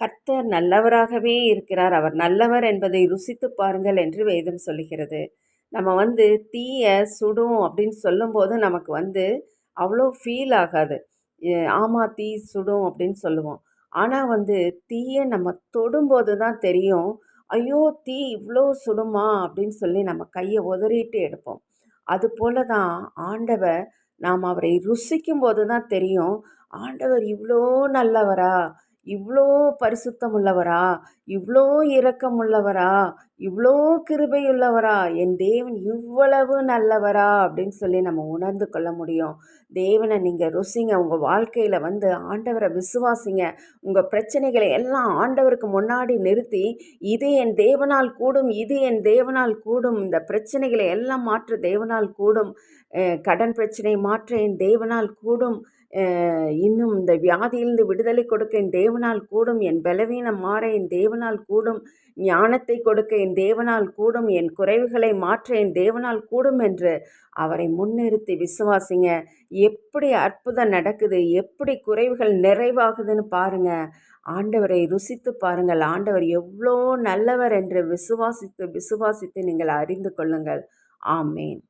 கர்த்தர் நல்லவராகவே இருக்கிறார். அவர் நல்லவர் என்பதை ருசித்து பாருங்கள் என்று வேதம் சொல்லுகிறது. நம்ம வந்து தீய சுடும் அப்படின்னு சொல்லும்போது நமக்கு வந்து அவ்வளோ ஃபீல் ஆகாது. ஆமாம் தீ சுடும் அப்படின்னு சொல்லுவோம். ஆனால் வந்து தீயை நம்ம தொடும்போது தான் தெரியும். ஐயோ தீ இவ்வளோ சுடுமா அப்படின்னு சொல்லி நம்ம கையை உதறிட்டு எடுப்போம். அதுபோல தான் ஆண்டவர் நாம் அவரை ருசிக்கும் போது தான் தெரியும். ஆண்டவர் இவ்வளோ நல்லவரா இவ்வளோ பரிசுத்தம் உள்ளவரா இவ்வளோ இரக்கமுள்ளவரா இவ்வளோ கிருபையுள்ளவரா என் தேவன் இவ்வளவு நல்லவரா அப்படின்னு சொல்லி நம்ம உணர்ந்து கொள்ள முடியும். தேவனை நீங்கள் ருசிங்க உங்கள் வாழ்க்கையில் வந்து ஆண்டவரை விசுவாசிங்க. உங்கள் பிரச்சனைகளை எல்லாம் ஆண்டவருக்கு முன்னாடி நிறுத்தி இது என் தேவனால் கூடும் இது என் தேவனால் கூடும் இந்த பிரச்சனைகளை எல்லாம் மாற்ற தேவனால் கூடும் கடன் பிரச்சனை மாற்ற என் தேவனால் கூடும் இன்னும் இந்த வியாதியிலிருந்து விடுதலை கொடுக்க என் தேவனால் கூடும் என் பலவீனம் மாற என் தேவனால் கூடும் ஞானத்தை கொடுக்க என் தேவனால் கூடும் என் குறைவுகளை மாற்ற என் தேவனால் கூடும் என்று அவரை முன்னிறுத்தி விசுவாசிங்க. எப்படி அற்புதம் நடக்குது எப்படி குறைவுகள் நிறைவாகுதுன்னு பாருங்க. ஆண்டவரை ருசித்து பாருங்கள். ஆண்டவர் எவ்வளோ நல்லவர் என்று விசுவாசித்து விசுவாசித்து நீங்கள் அறிந்து கொள்ளுங்கள். ஆமேன்.